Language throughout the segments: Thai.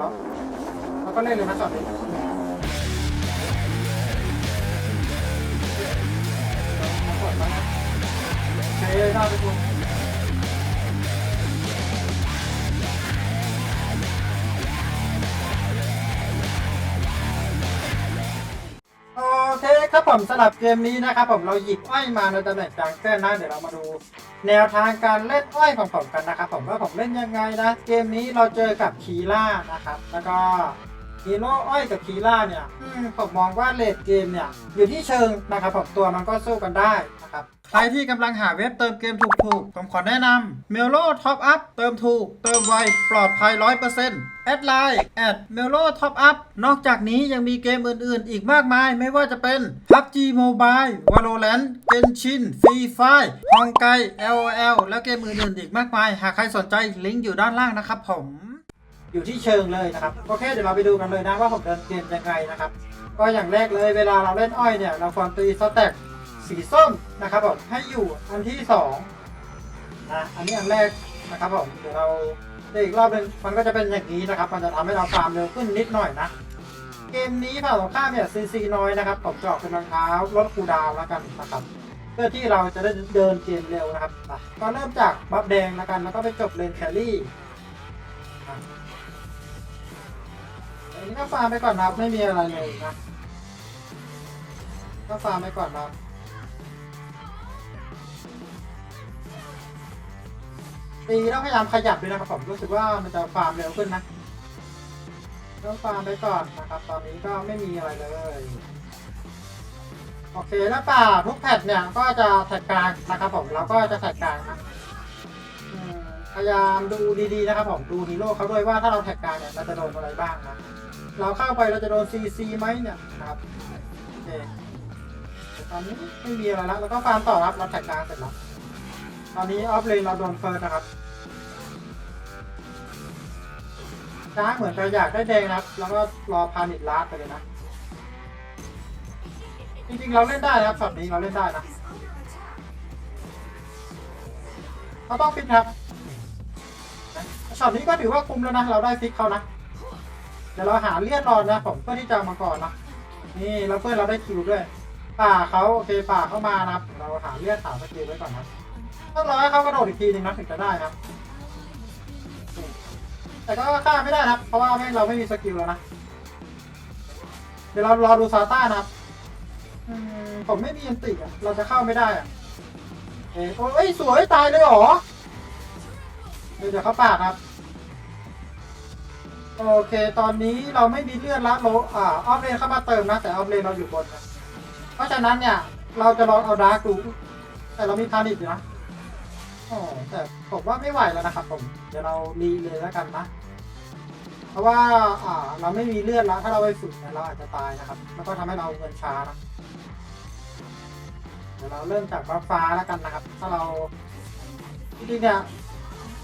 แล้วเราก็เล่นเลยนะช็อตนี้กดมานะโอเคได้ไปคุณ ผมสำหรับเกมนี้นะครับผมเราหยิบอ้อยมาในตำแหน่งจังเส้นนะเดี๋ยวเรามาดู แนวทางการเล่นอ้อยของผมกันนะครับผมว่าผมเล่นยังไงนะ เกมนี้เราเจอกับคีล่านะครับ แล้วก็ฮีโร่อ้อยกับคีล่าเนี่ยมผมมองว่าเลดเกมเนี่ยอยู่ที่เชิงนะครับผมตัวมันก็สู้กันได้นะครับ ใครที่กำลังหาเว็บเติมเกมถูกๆ ผมขอแนะนำ m e l o Top Up เติมถูก เติมไว ปลอดภัย 100%แอดไลน์แอด m e l o Top Up นอกจากนี้ยังมีเกมอื่นๆ อีกมากมาย ไม่ว่าจะเป็น PUBG Mobile Valorant Genshin Free Fire ฮองไก LOL และเกมอื่นๆ อีกมากมาย หากใครสนใจลิงก์อยู่ด้านล่างนะครับผม อยู่ที่เชิงเลยนะครับ โอเค เดี๋ยวเราไปดูกันเลยนะว่าผมเดินเกมยังไงนะครับ ก็อย่างแรกเลยเวลาเราเล่นอ้อยเนี่ย เราควรตีสแต็ก สีส้มนะครับผมให้อยู่อันที่สองนะอันนี้อันแรกนะครับผมเดี๋ยวเราเล่นอีกรอบหนึงมันก็จะเป็นอย่างนี้นะครับ มันจะทำให้เราฟาร์มเร็วขึ้นนิดหน่อยนะ เกมนี้ผ่านตรงข้ามเนี่ยซีซีน้อยนะครับผมจอกเป็นรองเท้าลดคูดาวแล้วกันนะครับเพื่อที่เราจะได้เดินเกมเร็วนะครับอะก็เริ่มจากบัฟแดงแล้วกัน แล้วก็ไปจบเลนแครี่อะอันนี้ก็ฟาร์มไปก่อนนะครับไม่มีอะไรเลยนะก็ฟาร์มไปก่อนนะครับ ตีแล้วพยายามขยับด้วยนะครับผมรู้สึกว่ามันจะฟาร์มเร็วขึ้นนะต้องฟาร์มไปก่อนนะครับ ตอนนี้ก็ไม่มีอะไรเลยโอเคแล้วป่าทุกแพทเนี่ยก็จะแท็กกลางนะครับผมเราก็จะแท็กกลางนะพยายามดูดีๆนะครับผมดูฮีโร่เขาด้วยว่าถ้าเราแท็กกลางเนี่ยเราจะโดนอะไรบ้างนะเราเข้าไปเราจะโดนซีซีไหมเนี่ยนะครับโอเคตอนนี้ไม่มีอะไรแล้วเราก็ฟาร์มต่อครับเราแท็กกลางเสร็จแล้ว ตอนนี้ออฟเลนเราโดนเฟิร์สนะครับช้าเหมือนจะอยากได้แดงนะครับ แล้วก็รอพานิดลาดไปเลยนะ จริงๆ เราเล่นได้นะครับช็อตนี้เราเล่นได้นะเราต้องฟิกครับช็อตนี้ก็ถือว่าคุมแล้วนะ เราได้ฟิกเขานะ เดี๋ยวเราหาเลียดรอนนะผมเพื่อที่จะมาก่อนนะ นี่เราเพื่อนเราได้คิวด้วย ป่าเขาโอเคป่าเข้ามานะครับ เราหาเลียดถามสกิลไว้ก่อนนะ ต้องรอให้เขากระโดดอีกทีหนึ่งนะถึงจะได้ครับแต่ก็ฆ่าไม่ได้นะครับเพราะว่าไม่เราไม่มีสกิลแล้วนะเดี๋ยวเรารอดูซาต้านะครับอืมผมไม่มีอันติอะเราจะเข้าไม่ได้อะเอ้ยโอ้ยสวยตายเลยเหรอเดี๋ยวเดี๋ยวเขาปาดครับ โอเค ตอนนี้เราไม่มีเลือดละโลอ่าออฟเลนเข้ามาเติมนะ แต่ออฟเลนเราอยู่บนนะเพราะฉะนั้นเนี่ย เราจะลองเอาดาร์กดูแต่เรามีพานิชอยู่นะ โอ้แต่ผมว่าไม่ไหวแล้วนะครับผม เดี๋ยวเรารีเลยแล้วกันนะ เพราะว่าอ่าเราไม่มีเลือดแล้ว ถ้าเราไปฝึกเนี่ยเราอาจจะตายนะครับ แล้วก็ทำให้เราเงินช้านะเดี๋ยวเราเริ่มจากบัฟฟ้าแล้วกันนะครับ ถ้าเราจริงๆเนี่ย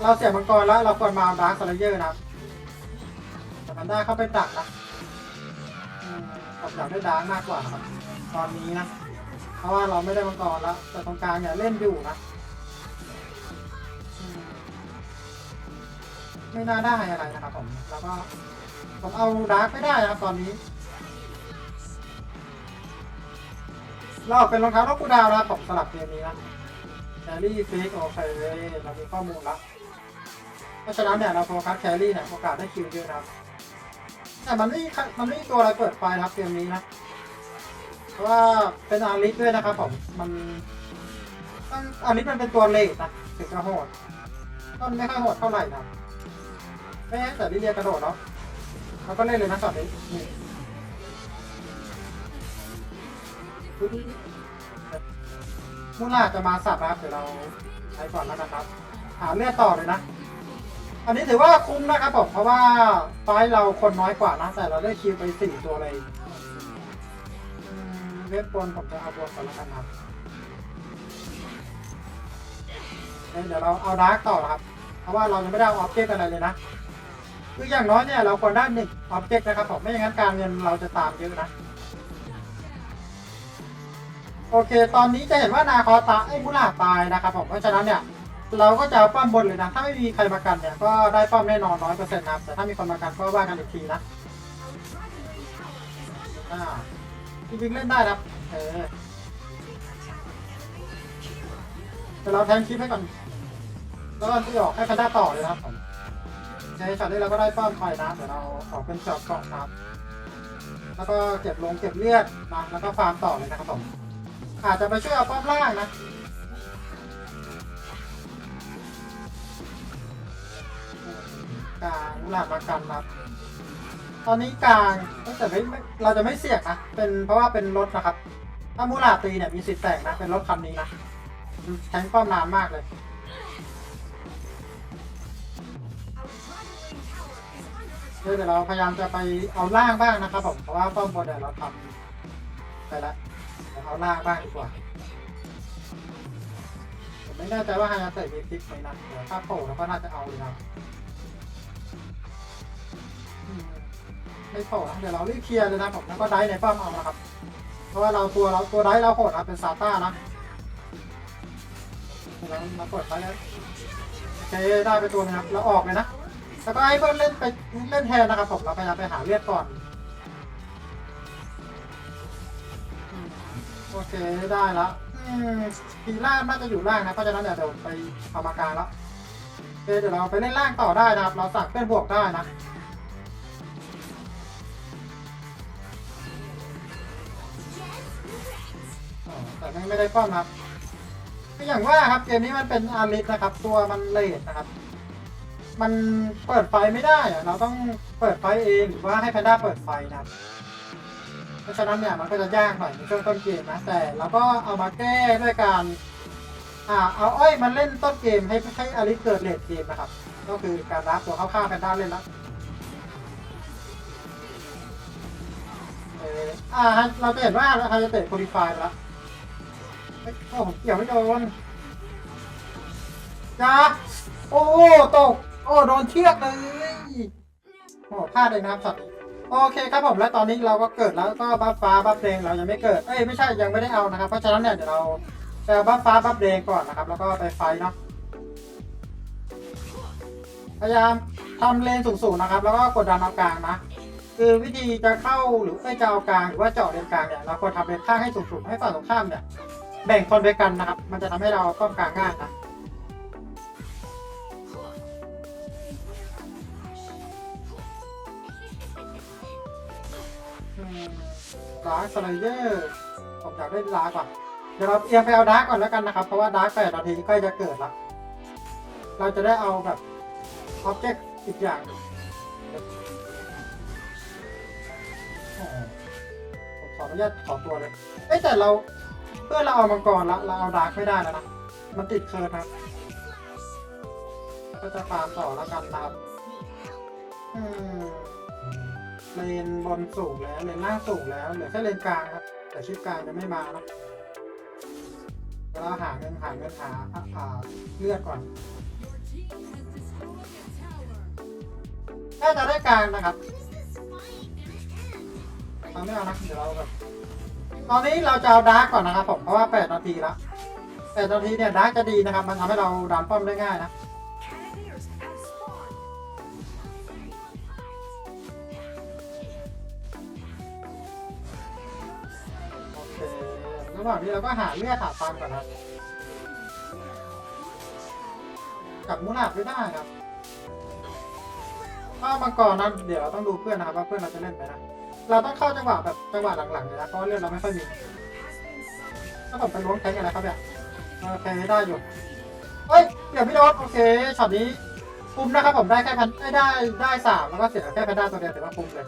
เราเสียมังกรแล้วเราควรมาดาร์คสไลเยอร์นะแต่มันได้เข้าไปตักนะอืมผมอยากได้ดาร์กมากกว่าครับ ตอนนี้นะ เพราะว่าเราไม่ได้มังกรแล้ว แต่ตรงกลางเนี่ยเล่นอยู่นะ ไม่น่าได้อะไรนะครับผม แล้วก็ผมเอาดาร์กไม่ได้นะครับตอนนี้ เราออกเป็นรองเท้าล็อกกูดาวนะครับผมสลับเกมนี้นะแครี่ฟิกโอเคเรามีข้อมูลแล้วเพราะฉะนั้นเนี่ยเราโฟกัสแครี่เนี่ยโอกาสได้คิวเยอะนะครับแต่มันไม่มันไม่ตัวอะไรเปิดไฟนะครับเกมนี้นะเพราะว่าเป็นอาริสด้วยนะครับผมมันอาริสมันเป็นตัวเลทนะถึงจะโหดต้นไม่ค่อยโหดเท่าไหร่นะ ไม่แต่ลิเดียกระโดดเนาะเราก็เล่นเลยนะช็อตนี้นี่มูลาจะมาสับนะครับเดี๋ยวเราใช้ก่อนแล้วกันครับ หาเลือดต่อเลยนะ อันนี้ถือว่าคุ้มนะครับผมเพราะว่าไฟเราคนน้อยกว่านะแต่เราได้คิวไปสี่ตัวเลยเว็บบนผมจะเอาบนก่อนแล้วกันครับเดี๋ยวเราเอาดาร์กต่อนะครับ เพราะว่าเรายังไม่ได้เอาออบเจกต์อะไรเลยนะ คืออย่างน้อยเนี่ยเราควรได้หนึ่งออบเจกต์นะครับผมไม่อย่างนั้นการเงินเราจะตามเยอะนะ โอเค ตอนนี้จะเห็นว่านาคอตาไอ้มุลาตายนะครับผมเพราะฉะนั้นเนี่ยเราก็จะป้อมบนเลยนะ ถ้าไม่มีใครมากันเนี่ยก็ได้ป้อมแน่นอนร้อยเปอร์เซ็นต์นะแต่ถ้ามีคนมากันก็ว่ากันอีกทีนะอ่าจริงๆเล่นได้ครับเออแต่เราแทงคลิปให้ก่อน แล้วก็ที่ออกให้แพนด้าต่อเลยครับผม ในช็อตนี้เราก็ได้ป้อมไปนะเดี๋ยวเราขอเป็นจอบกล่องนะครับ แล้วก็เก็บลงเก็บเลือดนะแล้วก็ฟาร์มต่อเลยนะครับผมอาจจะไปช่วยเอาป้อมล่างนะกลางมูลาดมากันครับ ตอนนี้กลางแต่ไม่ไม่เราจะไม่เสี่ยงนะเป็นเพราะว่าเป็นรถนะครับ ถ้ามูลาตีเนี่ยมีสิทธิ์แตกนะเป็นรถคันนี้นะแทงป้อมนานมากเลย เดี๋ยวเราพยายามจะไปเอาล่างบ้างนะครับผมเพราะว่าป้อมบนเนี่ยเราทำไปแล้วเดี๋ยวเอาล่างบ้างดีกว่าผมไม่แน่ใจว่าฮายาเตะมีพิกไหมนะเดี๋ยวถ้าโผล่เราก็น่าจะเอาเลยนะไม่โผล่นะเดี๋ยวเรารีบเคลียร์เลยนะผมแล้วก็ได้ในป้อมเอานะครับ เพราะว่าเราตัวเราตัวได้เราโหดนะเป็นซาต้านะเราเรากดไปแล้วโอเคได้ไปตัวนึงครับแล้วออกเลยนะ แล้วก็ให้เพื่อนเล่นไปเล่นแทนนะครับผมเราพยายามไปหาเลือดก่อน โอเคได้แล้วทีล่างน่าจะอยู่ล่างนะเพราะฉะนั้นเดี๋ยวเดี๋ยวไปเอามากลางแล้วโอเคเดี๋ยวเราไปเล่นล่างต่อได้นะครับ เราสั่งเพื่อนบวกได้นะแต่ไม่ได้ป้อมนะครับก็อย่างว่าครับเกมนี้มันเป็นอาริสนะครับ ตัวมันเลทนะครับ มันเปิดไฟไม่ได้อะเราต้องเปิดไฟเองหรือว่าให้แพนด้าเปิดไฟนะครับเพราะฉะนั้นเนี่ยมันก็จะยากหน่อยในช่วงต้นเกมนะแต่เราก็เอามาแก้ด้วยการอ่าเอาอ้อยมันเล่นต้นเกมให้ให้อลิเกิดเลดเกมนะครับ ก็คือการรับตัวเข้าข้างแพนด้าเล่นแล้วเอออ่าเราจะเห็นว่าฮาจะเตะโคดิฟายแล้วโอ้ผมเกี่ยวไม่โดนจ้าโอ้ตก โอ้โดนเชือกเลยโอ้พลาดเลยนะครับสัตว์โอเคครับผมและตอนนี้เราก็เกิดแล้วก็บัฟฟ้าบัฟแดงเรายังไม่เกิดเอ้ยไม่ใช่ยังไม่ได้เอานะครับเพราะฉะนั้นเนี่ยเดี๋ยวเราไปเอาบัฟฟ้าบัฟแดงก่อนนะครับ แล้วก็ไปไฟเนาะพยายามทำเลนสูงๆนะครับ แล้วก็กดดันเอากลางนะคือวิธีจะเข้าหรือจะเอากลางหรือว่าเจาะเลนกลางเนี่ยเราควรทำเลนข้างให้สูงๆให้ฝั่งตรงข้ามเนี่ยแบ่งคนไปกันนะครับ มันจะทำให้เราป้องกลางง่ายนะ ดาร์คสไลเดอร์ผมอยากได้ดาร์กว่ะเดี๋ยวเราเอียงไปเอาดาร์กก่อนแล้วกันนะครับ เพราะว่าดาร์กแปดนาทีใกล้จะเกิดละเราจะได้เอาแบบอ็อบเจกต์อีกอย่างผมขออนุญาตขอตัวเลยเอ้แต่เราเพื่อเราเอามังกรละเราเอาดาร์กไม่ได้แล้วนะ มันติดเคิร์ดครับ ก็จะฟาร์มต่อแล้วกันนะครับอืม เลนบนสูงแล้วเลนล่างสูงแล้วเหลือแค่เลนกลางครับ แต่ชิปกลางยังไม่มาเนะเราหาเงินหาเงินหาอ่าอ่าเลือดก่อนถ้าจะได้กลางนะครับเอาไม่เอานะเดี๋ยวเราแบบตอนนี้เราจะเอาดาร์กก่อนนะครับผมเพราะว่า 8 นาทีละ8นาทีเนี่ยดาร์กจะดีนะครับ มันทำให้เราดันป้อมได้ง่ายนะ หว่างนี้เราก็หาเลือดหาตังก่อนนะกับมุนาบไม่ได้ครับถ้ามังกรนั้นเดี๋ยวเราต้องดูเพื่อนนะครับว่าเพื่อนเราจะเล่นไหมนะเราต้องเข้าจังหวะแบบจังหวะหลังๆเลยนะเพราะเลือดเราไม่ค่อยมีถ้าผมไปล้วงแทงอะไรครับเนี่ยโอเคได้อยู่เฮ้ยเดี๋ยวพี่โดนโอเคช็อตนี้คุ้มนะครับผมได้แค่พันได้ได้ได้สามแล้วก็เสียแค่แพนด้าตัวเดียวแต่ว่าคุ้มเลย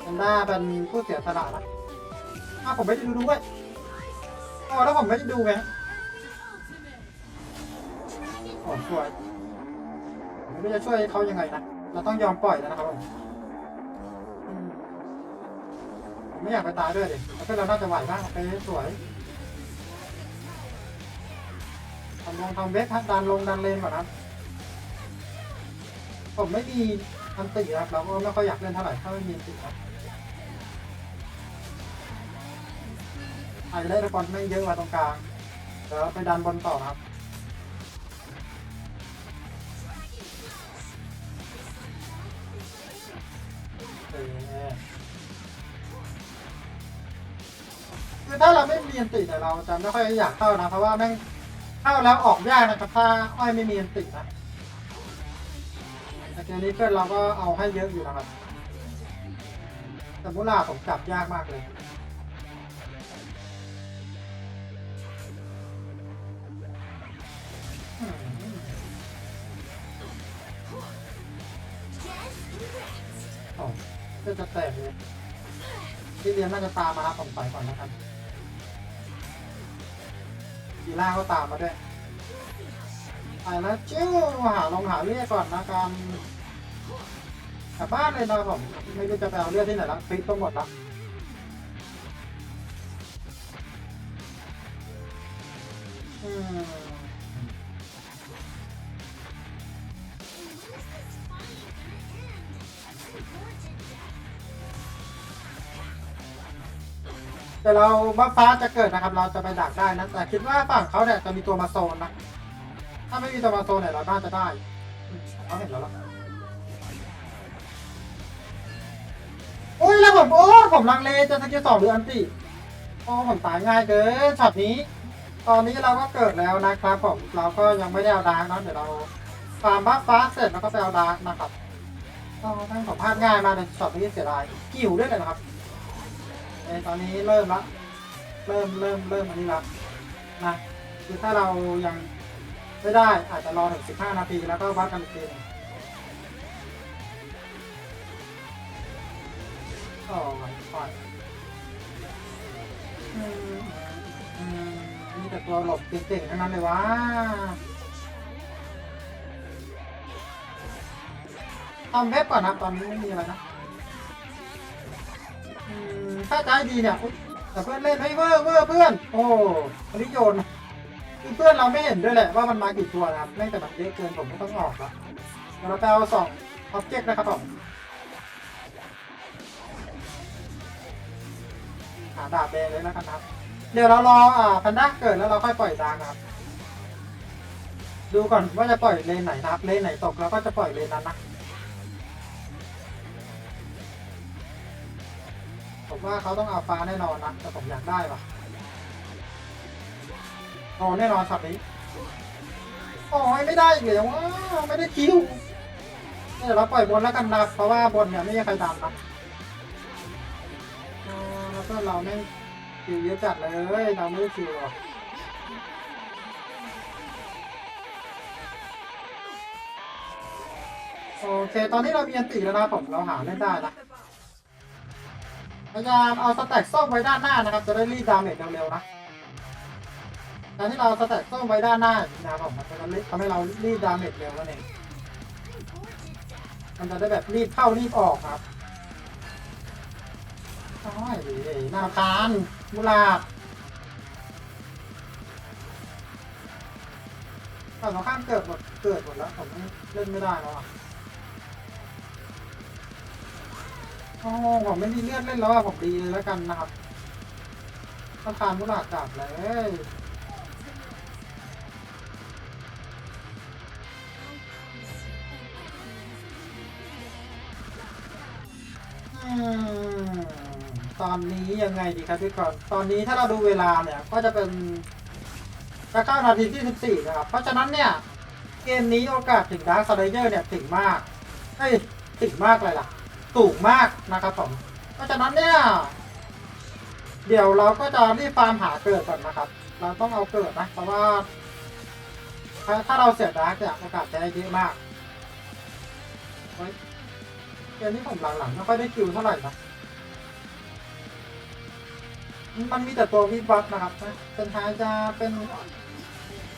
แพนด้าเป็นผู้เสียสละนะอ้าผมไม่ได้ดูด้วย อ๋อแล้วผมไม่ได้ดูไงโอ้สวยไม่รู้จะช่วยเขายังไงนะ เราต้องยอมปล่อยแล้วนะครับผมไม่อยากไปตายด้วยดิแล้วก็เราน่าจะไหวบ้างโอเคสวยทำลงทำเวทครับดันลงดันเลนก่อนครับ ผมไม่มีอันติครับเราก็ไม่ค่อยอยากเล่นเท่าไหร่ถ้าไม่มีอันติครับ ได้ลูกบอลแม่งเยอะกว่าตรงกลางแล้วไปดันบอลต่อครับคือถ้าเราไม่มีอันติเนี่ยเราจะไม่ค่อยอยากเข้านะเพราะว่าแม่งเข้าแล้วออกยากนะครับถ้าอ้อยไม่มีอันตินะแต่เกมนี้เพื่อนเราก็เอาให้เยอะอยู่นะครับแต่มุลาผมจับยากมากเลย อ้เลือดจะแตกเลยที่เรียนน่าจะตามมารับผมไปก่อนนะครับกีล่าก็ตามมาด้วยไปแล้วจิ้วหาลองหาเลือดก่อนนะกันกลับบ้านเลยนะผมไม่รู้จะไปเอาเลือดที่ไหนละฟิกต้องหมดละอืม แต่เราบัฟฟ้าจะเกิดนะครับ เราจะไปดักได้นะ แต่คิดว่าฝั่งเขาเนี่ยจะมีตัวมาโซนนะ ถ้าไม่มีตัวมาโซนเนี่ยเราน่าจะได้เขาเห็นแล้วล่ะโอ้ยแล้วผมโอ้ผมลังเลจะสกิลสองหรืออันติโอ้ผมตายง่ายเกินช็อตนี้ ตอนนี้เราก็เกิดแล้วนะครับผมเราก็ยังไม่ได้เอาดาร์กนะเดี๋ยวเราฟาร์มบัฟฟ้าเสร็จแล้วก็ไปเอาดาร์กนะครับก็ทั้งสองพลาดง่ายมากเลยช็อตนี้เสียดายกิ่วด้วยนะครับ เอ้ยตอนนี้เริ่มละเริ่มเริ่มเริ่มอันนี้ละนะคือถ้าเรายังไม่ได้อาจจะรอถึง15 นาทีแล้วก็วัดกันอีกทีนึงอ๋อปล่อยอืมอืมมีแต่ตัวหลบเก่งๆทั้งนั้นเลยวะทำเว็บก่อนนะตอนนี้ไม่มีอะไรนะ ถ้าใจดีเนี่ยแต่เพื่อนเล่นให้เวอร์เวอร์เพื่อน โอ้อันนี้โยนคือเพื่อนเราไม่เห็นด้วยแหละว่ามันมากี่ตัวนะครับแม่งแต่มันเยอะเกินผมก็ต้องออกละเดี๋ยวเราไปเอาสองอ็อบเจกต์นะครับผมหาดาบแดงเลยแล้วกันครับ เดี๋ยวเรารออ่าพันด้าเกิดแล้วเราค่อยปล่อยดางนะครับ ดูก่อนว่าจะปล่อยเลนไหนนะครับ เลนไหนตกเราก็จะปล่อยเลนนั้นนะ ว่าเขาต้องเอาฟ้าแน่นอนนะแต่ผมอยากได้ปะโอ้แน่นอนช็อตนี้โอ้ยไม่ได้อีกเลยว้าวไม่ได้คิวเดี๋ยวเราปล่อยบนแล้วกันนับเพราะว่าบนเนี่ยไม่มีใครตามนะแล้วก็เราไม่คิวเยอะจัดเลยเราไม่ได้คิวหรอกโอเค ตอนนี้เรามีอันติแล้วนะผมเราหาเล่นได้นะ พยายามเอาสแต็กส้มไว้ด้านหน้านะครับ จะได้รีดดาเมจเร็วๆนะการที่เราสแต็กส้มไว้ด้านหน้านะครับมันจะทำให้เรารีดดาเมจเร็วนั่นเองมันจะได้แบบรีบเข้ารีบออกครับโอ้ยน้าทานมุลาบฝั่งตรงข้ามเกิดหมดเกิดหมดแล้วผมเล่นไม่ได้แล้วอะ โอ้ผมไม่มีเลือดเล่นแล้วอะผมดีเลยแล้วกันนะครับต้องการมุลาจับเลยอืมตอนนี้ยังไงดีครับทุกคนตอนนี้ถ้าเราดูเวลาเนี่ย ก็จะเป็นจะเข้านาทีที่ 14 นะครับ เพราะฉะนั้นเนี่ย เกมนี้โอกาสถึงดาร์คสไลเดอร์เนี่ยถึงมากเอ้ยถึงมากเลยล่ะ สูงมากนะครับผมเพราะฉะนั้นเนี่ย เดี๋ยวเราก็จะรีบฟาร์มหาเกิดก่อนนะครับ เราต้องเอาเกิดนะ เพราะว่า ถ้าถ้าเราเสียดาร์กเนี่ยโอกาสจะได้เยอะมากเฮ้ยเกมนี้ผมหลังๆไม่ค่อยได้คิวเท่าไหร่นะมันมีแต่ตัววิบวับนะครับนะเป็นท้ายจะเป็น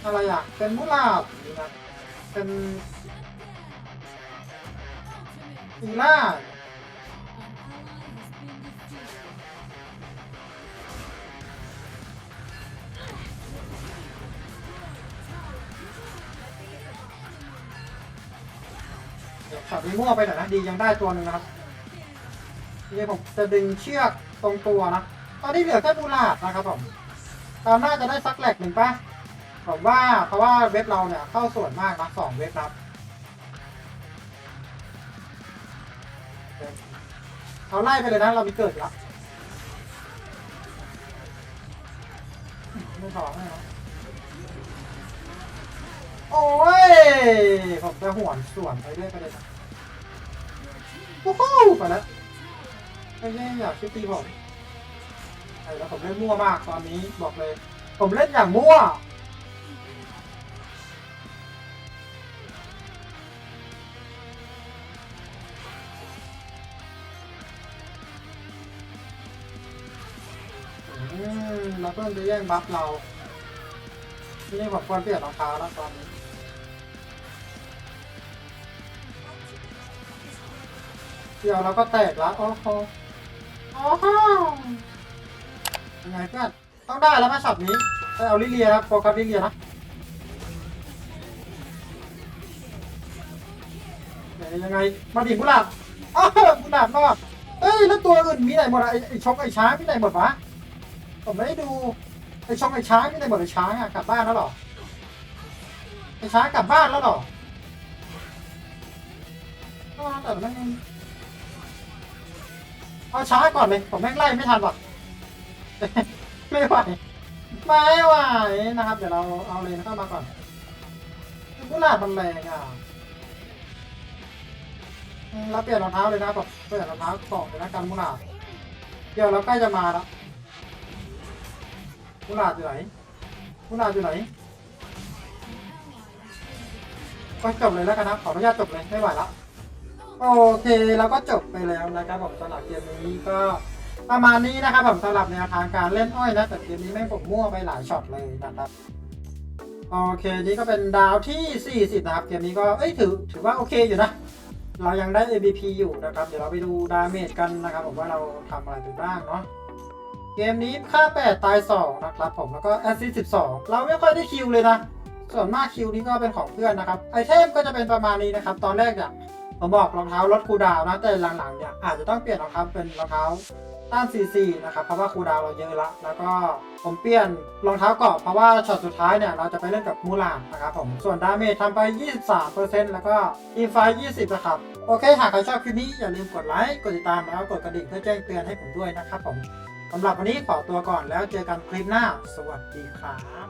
อะไรอะ เป็นมุลาบนะครับเป็นอีล่า ช็อตนี้มั่วไปหน่อยนะดียังได้ตัวหนึ่งนะครับนี่ผมจะดึงเชือกตรงตัวนะ ตอนนี้เหลือแค่บูลาดนะครับผมตอนหน้าจะได้ซักแหลกหนึ่งปะผมว่าเพราะว่าเว็บเราเนี่ยเข้าส่วนมากนะสองเว็บครับเอาไล่ไปเลยนะเรามีเกิดแล้วไม่พอไม่เนาะโอ้ย ผมจะหวนส่วนไปเรื่อยไปเลยนะ โอ้โหไปแล้วไม่ใช่อยากคิดตีผมไอ้แล้วผมเล่นมั่วมากตอนนี้บอกเลย ผมเล่นอย่างมั่วเราเพิ่งจะแย่งบัฟเรา นี่ผมควรเปลี่ยนรองเท้าแล้วตอนนี้ ดี๋ยวเราก็แตกแล้วโอ้โหโอ้โหยังไงเพื่อนต้องได้แล้วไหมช็อตนี้ไปเอาลิเลียครับโฟกัสลิเลียนะไหนยังไงมาดิบุหลาบอ้าวบุหลาบรอดเอ้ยแล้วตัวอื่นมีไหนหมดอะไอ้ไอ้ชกไอ้ช้างมีไหนหมดวะผมไม่ได้ดูไอ้ชกไอ้ช้างมีไหนหมดไอ้ช้างอะกลับบ้านแล้วเหรอไอ้ช้างกลับบ้านแล้วเหรออ้าวแต่ไม่ง เอาช้าก่อนเลย ผมแม่งไล่ไม่ทันหรอกไม่ไหวไม่ไหวนะครับ เดี๋ยวเราเอาเลยเข้ามาก่อนกุหลาบมันแรงอะเราเปลี่ยนรองเท้าเลยนะแบบเปลี่ยนรองเท้าสองเลยนะกันกุหลาบเดี๋ยวเราใกล้จะมาแล้วกุหลาบอยู่ไหนกุหลาบอยู่ไหนก็จบเลยแล้วกันนะขออนุญาตจบเลยไม่ไหวแล้ว โอเคเราก็จบไปแล้วนะครับผมสำหรับเกมนี้ก็ประมาณนี้นะครับผมสำหรับแนวทางการเล่นอ้อยนะแต่เกมนี้แม่งผมมั่วไปหลายช็อตเลยนะครับโอเคนี่ก็เป็นดาวที่ 40 นะครับ เกมนี้ก็เอ้ยถือถือว่าโอเคอยู่นะ เรายังได้ ABP อยู่นะครับ เดี๋ยวเราไปดูดาเมจกันนะครับ ผมว่าเราทำอะไรไปบ้างเนาะเกมนี้ค่า 8 ตาย 2 นะครับผมแล้วก็แอสซิส12 เราไม่ค่อยได้คิวเลยนะ ส่วนมากคิวนี้ก็เป็นของเพื่อนนะครับ ไอเทมก็จะเป็นประมาณนี้นะครับ ตอนแรกเนี่ย ผมบอกรองเท้าลดคูดาวนะ แต่หลังๆเนี่ยอาจจะต้องเปลี่ยนรองเท้าเป็นรองเท้าต้าน CC นะครับ เพราะว่าคูดาวเราเยอะละ แล้วก็ผมเปลี่ยนรองเท้าเกราะเพราะว่าช็อตสุดท้ายเนี่ยเราจะไปเล่นกับมูลานนะครับผม ส่วนดาเมจทำไป 23%แล้วก็อินไฟ20 นะครับ โอเค หากใครชอบคลิปนี้อย่าลืมกดไลค์ กดติดตามแล้วกดกระดิ่งเพื่อแจ้งเตือนให้ผมด้วยนะครับผมสำหรับวันนี้ขอตัวก่อนแล้วเจอกันคลิปหน้า สวัสดีครับ